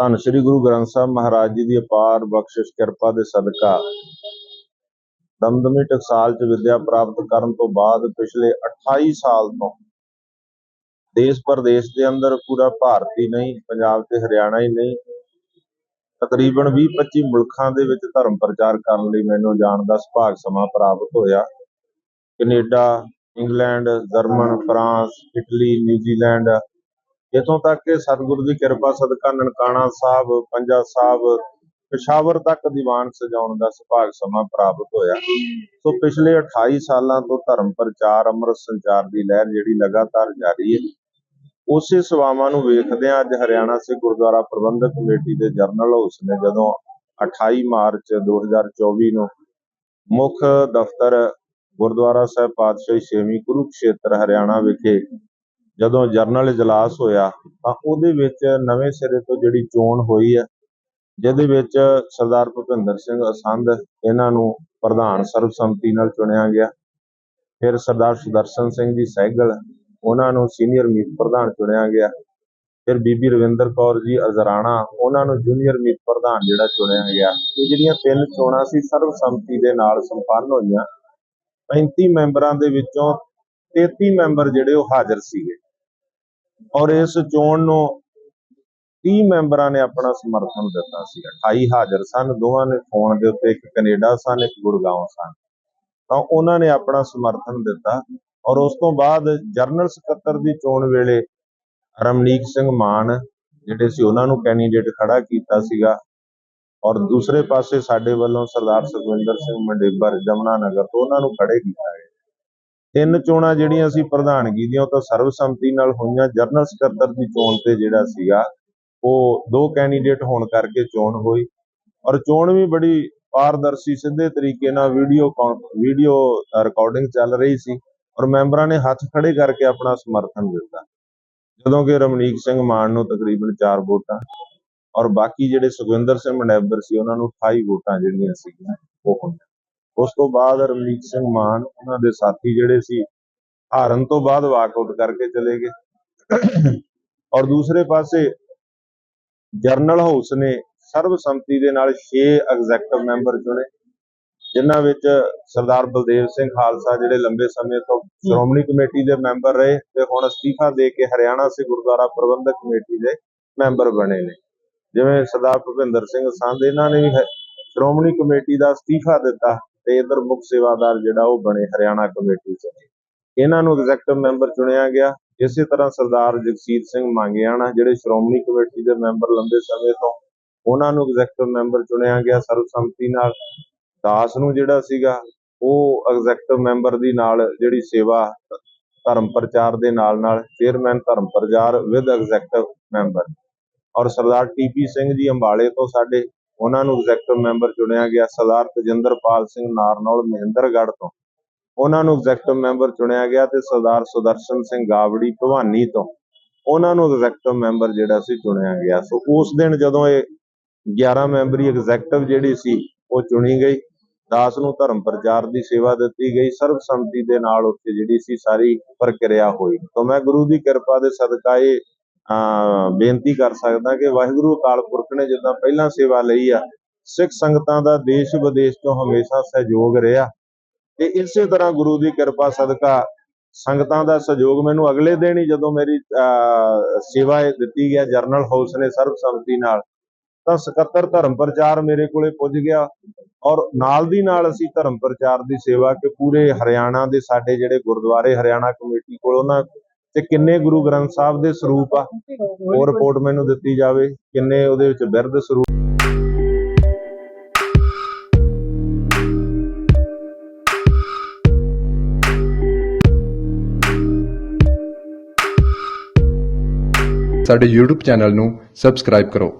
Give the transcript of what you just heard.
ਧੰਨ ਸ੍ਰੀ ਗੁਰੂ ਗ੍ਰੰਥ ਸਾਹਿਬ ਮਹਾਰਾਜ ਜੀ ਦੀ ਅਪਾਰ ਬਖਸ਼ਿਸ਼ ਕਿਰਪਾ ਦੇ ਸਦਕਾ। ਦਮਦਮੀ ਟਕਸਾਲ ਚ ਵਿੱਦਿਆ ਪ੍ਰਾਪਤ ਕਰਨ ਤੋਂ ਬਾਅਦ ਪਿਛਲੇ 28 ਸਾਲ ਤੋਂ ਦੇਸ਼ ਪ੍ਰਦੇਸ਼ ਦੇ ਅੰਦਰ ਪੂਰਾ ਭਾਰਤ ਹੀ ਨਹੀਂ, ਪੰਜਾਬ ਤੇ ਹਰਿਆਣਾ ਹੀ ਨਹੀਂ, ਤਕਰੀਬਨ 20-25 ਮੁਲਕਾਂ ਦੇ ਵਿੱਚ ਧਰਮ ਪ੍ਰਚਾਰ ਕਰਨ ਲਈ ਮੈਨੂੰ ਜਾਣ ਦਾ ਸੁਭਾਗ ਸਮਾਂ ਪ੍ਰਾਪਤ ਹੋਇਆ। Canada, England, German, France, Italy, New Zealand ਇਥੋਂ ਤੱਕ ਕਿ ਸਤਿਗੁਰੂ ਦੀ ਕਿਰਪਾ, ਸਦਕਾ, ਨਨਕਾਣਾ ਸਾਹਿਬ, ਪੰਜਾ ਸਾਹਿਬ, ਪਿਸ਼ਾਵਰ ਤੱਕ ਦੀਵਾਨ ਸਜਾਉਣ ਦਾ ਸੁਭਾਗ ਸਮਾਂ ਪ੍ਰਾਪਤ ਹੋਇਆ। ਸੋ ਪਿਛਲੇ 28 ਸਾਲਾਂ ਤੋਂ ਧਰਮ ਪ੍ਰਚਾਰ, ਅੰਮ੍ਰਿਤ ਸੰਚਾਰ ਦੀ ਲਹਿਰ ਜਿਹੜੀ ਲਗਾਤਾਰ ਜਾਰੀ ਹੈ, ਉਸੇ ਸੇਵਾਵਾਂ ਨੂੰ ਵੇਖਦਿਆਂ ਅੱਜ ਹਰਿਆਣਾ ਸਿੱਖ ਗੁਰਦੁਆਰਾ ਪ੍ਰਬੰਧਕ ਕਮੇਟੀ ਦੇ ਜਰਨਲ ਹਾਊਸ ਨੇ ਜਦੋਂ 28 ਮਾਰਚ 2024 ਨੂੰ ਮੁੱਖ ਦਫ਼ਤਰ ਗੁਰਦੁਆਰਾ ਸਾਹਿਬ ਪਾਤਸ਼ਾਹੀ ਛੇਵੀਂ ਕੁਰੂਕਸ਼ੇਤਰ ਹਰਿਆਣਾ ਵਿਖੇ ਜਦੋਂ ਜਰਨਲ ਇਜਲਾਸ ਹੋਇਆ, ਤਾਂ ਉਹਦੇ ਵਿੱਚ ਨਵੇਂ ਸਿਰੇ ਤੋਂ ਜਿਹੜੀ ਚੋਣ ਹੋਈ ਹੈ, ਜਿਹਦੇ ਵਿੱਚ ਸਰਦਾਰ ਭੁਪਿੰਦਰ ਸਿੰਘ ਅਸੰਧ ਇਹਨਾਂ ਨੂੰ ਪ੍ਰਧਾਨ ਸਰਬਸੰਮਤੀ ਨਾਲ ਚੁਣਿਆ ਗਿਆ। ਫਿਰ ਸਰਦਾਰ ਸੁਦਰਸ਼ਨ ਸਿੰਘ ਜੀ ਸਹਿਗਲ ਉਹਨਾਂ ਨੂੰ ਸੀਨੀਅਰ ਮੀਤ ਪ੍ਰਧਾਨ ਚੁਣਿਆ ਗਿਆ। ਫਿਰ ਬੀਬੀ ਰਵਿੰਦਰ ਕੌਰ ਜੀ ਅਜ਼ਰਾਣਾ ਉਹਨਾਂ ਨੂੰ ਜੂਨੀਅਰ ਮੀਤ ਪ੍ਰਧਾਨ ਜਿਹੜਾ ਚੁਣਿਆ ਗਿਆ। ਇਹ ਜਿਹੜੀਆਂ ਤਿੰਨ ਚੋਣਾਂ ਸੀ, ਸਰਬਸੰਮਤੀ ਦੇ ਨਾਲ ਸੰਪੰਨ ਹੋਈਆਂ। 35 ਮੈਂਬਰਾਂ ਦੇ ਵਿੱਚੋਂ 33 ਮੈਂਬਰ ਜਿਹੜੇ ਉਹ ਹਾਜ਼ਰ ਸੀਗੇ। ਔਰ ਇਸ ਚੋਣ ਨੂੰ 30 ਮੈਂਬਰਾਂ ਨੇ ਆਪਣਾ ਸਮਰਥਨ ਦਿੱਤਾ ਸੀ। 28 ਹਾਜ਼ਰ ਸਨ, ਦੋਵਾਂ ਨੇ ਫੋਨ ਦੇ ਉੱਤੇ ਇੱਕ ਕੈਨੇਡਾ ਸਨ, ਇੱਕ ਗੁੜਗਾਉਂ ਸਨ। ਤਾਂ ਉਹਨਾਂ ਨੇ ਆਪਣਾ ਸਮਰਥਨ ਦਿੱਤਾ ਔਰ ਉਸ ਤੋਂ ਬਾਅਦ ਜਰਨਲ ਸਕੱਤਰ ਦੀ ਚੋਣ ਵੇਲੇ ਰਮਨੀਕ ਸਿੰਘ ਮਾਨ, ਜਿਹੜੇ ਸੀ ਉਹਨਾਂ ਨੂੰ ਕੈਂਡੀਡੇਟ ਖੜਾ ਕੀਤਾ ਸੀਗਾ ਔਰ ਦੂਸਰੇ ਪਾਸੇ ਸਾਡੇ ਵੱਲੋਂ ਸਰਦਾਰ ਸੁਖਵਿੰਦਰ ਸਿੰਘ ਮੰਡੇਬਰ ਜਮਨਾ ਨਗਰ ਤੋਂ ਉਹਨਾਂ ਨੂੰ ਖੜੇ ਕੀਤਾ ਗਿਆ। ਤਿੰਨ ਚੋਣਾਂ ਜਿਹੜੀਆਂ ਸੀ ਪ੍ਰਧਾਨਗੀ ਦੀਆਂ, ਉਹ ਤਾਂ ਸਰਬਸੰਮਤੀ ਨਾਲ ਹੋਈਆਂ। ਜਨਰਲ ਸਕੱਤਰ ਦੀ ਚੋਣ ਤੇ ਜਿਹੜਾ ਸੀਗਾ, ਉਹ ਦੋ ਕੈਂਡੀਡੇਟ ਹੋਣ ਕਰਕੇ ਚੋਣ ਹੋਈ। ਔਰ ਚੋਣ ਵੀ ਬੜੀ ਪਾਰਦਰਸ਼ੀ, ਸਿੱਧੇ ਤਰੀਕੇ ਨਾਲ ਵੀਡੀਓ ਵੀਡੀਓ ਰਿਕਾਰਡਿੰਗ ਚੱਲ ਰਹੀ ਸੀ ਔਰ ਮੈਂਬਰਾਂ ਨੇ ਹੱਥ ਖੜੇ ਕਰਕੇ ਆਪਣਾ ਸਮਰਥਨ ਦਿੱਤਾ। ਜਦੋਂ ਕਿ ਰਮਨੀਕ ਸਿੰਘ ਮਾਨ ਨੂੰ ਤਕਰੀਬਨ 4 ਵੋਟਾਂ ਔਰ ਬਾਕੀ ਜਿਹੜੇ ਸੁਖਵਿੰਦਰ ਸਿੰਘ ਮਨੈਬਰ ਸੀ, ਉਹਨਾਂ ਨੂੰ 28 ਵੋਟਾਂ ਜਿਹੜੀਆਂ ਸੀਗੀਆਂ, ਉਹ ਹੋਈਆਂ। ਉਸ ਤੋਂ ਬਾਅਦ ਰਮਨੀਕ ਸਿੰਘ ਮਾਨ, ਉਹਨਾਂ ਦੇ ਸਾਥੀ ਜਿਹੜੇ ਸੀ, ਹਾਰਨ ਤੋਂ ਬਾਅਦ ਵਾਕਆਊਟ ਕਰਕੇ ਚਲੇ ਗਏ। ਔਰ ਦੂਸਰੇ ਪਾਸੇ ਜਰਨਲ ਹਾਊਸ ਨੇ ਸਰਬਸੰਮਤੀ ਦੇ ਨਾਲ 6 ਐਗਜ਼ੈਕਟਿਵ ਮੈਂਬਰ ਚੁਣੇ, ਜਿਨ੍ਹਾਂ ਵਿੱਚ ਸਰਦਾਰ ਬਲਦੇਵ ਸਿੰਘ ਖਾਲਸਾ ਜਿਹੜੇ ਲੰਬੇ ਸਮੇਂ ਤੋਂ ਸ਼੍ਰੋਮਣੀ ਕਮੇਟੀ ਦੇ ਮੈਂਬਰ ਰਹੇ ਤੇ ਹੁਣ ਅਸਤੀਫਾ ਦੇ ਕੇ ਹਰਿਆਣਾ ਸਿੱਖ ਗੁਰਦੁਆਰਾ ਪ੍ਰਬੰਧਕ ਕਮੇਟੀ ਦੇ ਮੈਂਬਰ ਬਣੇ ਨੇ। ਜਿਵੇਂ ਸਰਦਾਰ ਭੁਪਿੰਦਰ ਸਿੰਘ ਸੰਧ ਇਹਨਾਂ ਨੇ ਵੀ ਸ਼੍ਰੋਮਣੀ ਕਮੇਟੀ ਦਾ ਅਸਤੀਫਾ ਦਿੱਤਾ। ਤੇ ਇਧਰ ਮੁੱਖ ਸੇਵਾਦਾਰ ਜਿਹੜਾ ਉਹ ਬਣੇ ਹਰਿਆਣਾ ਕਮੇਟੀ ਚ। ਇਹਨਾਂ ਨੂੰ ਐਗਜ਼ੈਕਟਿਵ ਮੈਂਬਰ ਚੁਣਿਆ ਗਿਆ। ਇਸੇ ਤਰ੍ਹਾਂ ਸਰਦਾਰ ਜਗਸੀਰ ਸਿੰਘ ਮੰਗਿਆਣਾ, ਜਿਹੜੇ ਸ਼੍ਰੋਮਣੀ ਕਮੇਟੀ ਦੇ ਮੈਂਬਰ ਲੰਬੇ ਸਮੇਂ ਤੋਂ, ਉਹਨਾਂ ਨੂੰ ਐਗਜ਼ੈਕਟਿਵ ਮੈਂਬਰ ਚੁਣਿਆ ਗਿਆ। ਸਰਬਸੰਮਤੀ ਨਾਲ ਦਾਸ ਨੂੰ ਜਿਹੜਾ ਸੀਗਾ, ਉਹ ਐਗਜ਼ੈਕਟਿਵ ਮੈਂਬਰ ਦੀ ਨਾਲ ਜਿਹੜੀ ਸੇਵਾ ਧਰਮ ਪ੍ਰਚਾਰ ਦੇ ਨਾਲ ਨਾਲ ਚੇਅਰਮੈਨ ਧਰਮ ਪ੍ਰਚਾਰ ਵਿਦ ਐਗਜ਼ੈਕਟਿਵ ਮੈਂਬਰ ਔਰ ਸਰਦਾਰ ਟੀਪੀ ਸਿੰਘ ਜੀ ਅੰਬਾਲੇ ਤੋਂ ਸਾਡੇ ਉਹਨਾਂ ਨੂੰ ਐਗਜ਼ੈਕਟਿਵ ਮੈਂਬਰ ਚੁਣਿਆ ਗਿਆ ਸਰਦਾਰ ਤਜਿੰਦਰਪਾਲ ਸਿੰਘ ਨਾਰਨੌਲ ਮਹਿੰਦਰਗੜ੍ਹ ਤੋਂ। ਉਹਨਾਂ ਨੂੰ ਐਗਜ਼ੈਕਟਿਵ ਮੈਂਬਰ ਚੁਣਿਆ ਗਿਆ ਤੇ ਸਰਦਾਰ ਸੁਦਰਸ਼ਨ ਸਿੰਘ ਗਾਵੜੀ ਭਵਾਨੀ ਤੋਂ। ਉਹਨਾਂ ਨੂੰ ਐਗਜ਼ੈਕਟਿਵ ਮੈਂਬਰ ਜਿਹੜਾ ਸੀ ਚੁਣਿਆ ਗਿਆ। ਸੋ ਉਸ ਦਿਨ ਜਦੋਂ ਇਹ 11 ਮੈਂਬਰੀ ਐਗਜ਼ੈਕਟਿਵ ਜਿਹੜੀ ਸੀ, ਉਹ ਚੁਣੀ ਗਈ। ਦਾਸ ਨੂੰ ਧਰਮ ਪ੍ਰਚਾਰ ਦੀ ਸੇਵਾ ਦਿੱਤੀ ਗਈ। ਸਰਬਸੰਮਤੀ ਦੇ ਨਾਲ ਉੱਥੇ ਜਿਹੜੀ ਸੀ ਸਾਰੀ ਪ੍ਰਕਿਰਿਆ ਹੋਈ। ਤਾਂ ਮੈਂ ਗੁਰੂ ਦੀ ਕਿਰਪਾ ਦੇ ਸਦਕਾ ਇਹ ਬੇਨਤੀ ਕਰ ਸਕਦਾ ਕਿ ਵਾਹਿਗੁਰੂ ਅਕਾਲ ਪੁਰਖ ਨੇ ਜਿੱਦਾਂ ਪਹਿਲਾਂ ਸੇਵਾ ਲਈ ਆ, ਸਿੱਖ ਸੰਗਤਾਂ ਦਾ ਦੇਸ਼ ਵਿਦੇਸ਼ ਤੋਂ ਹਮੇਸ਼ਾ ਸਹਿਯੋਗ ਰਿਹਾ। ਤੇ ਇਸੇ ਤਰ੍ਹਾਂ ਗੁਰੂ ਦੀ ਕਿਰਪਾ ਸਦਕਾ ਸੰਗਤਾਂ ਦਾ ਸਹਿਯੋਗ ਮੈਨੂੰ ਅਗਲੇ ਦਿਨ ਹੀ ਜਦੋਂ ਮੇਰੀ, ਅਹ, ਸੇਵਾ ਦਿੱਤੀ ਗਿਆ, ਜਰਨਲ ਹਾਊਸ ਨੇ ਸਰਬਸੰਮਤੀ ਨਾਲ, ਤਾਂ ਸਕੱਤਰ ਧਰਮ ਪ੍ਰਚਾਰ ਮੇਰੇ ਕੋਲੇ ਪੁੱਜ ਗਿਆ ਔਰ ਨਾਲ ਦੀ ਨਾਲ ਅਸੀਂ ਧਰਮ ਪ੍ਰਚਾਰ ਦੀ ਸੇਵਾ ਕਿ ਪੂਰੇ ਹਰਿਆਣਾ ਦੇ ਸਾਡੇ ਜਿਹੜੇ ਗੁਰਦੁਆਰੇ, ਹਰਿਆਣਾ ਕਮੇਟੀ ਕੋਲ ਉਹਨਾਂ ਤੇ ਕਿੰਨੇ ਗੁਰੂ ਗ੍ਰੰਥ ਸਾਹਿਬ ਦੇ ਸਰੂਪ ਆ? ਉਹ ਰਿਪੋਰਟ ਮੈਨੂੰ ਦਿੱਤੀ ਜਾਵੇ, ਕਿੰਨੇ ਉਹਦੇ ਵਿੱਚ ਬਿਰਧ ਸਰੂਪ ਸਾਡੇ YouTube ਚੈਨਲ ਨੂੰ ਸਬਸਕ੍ਰਾਈਬ ਕਰੋ।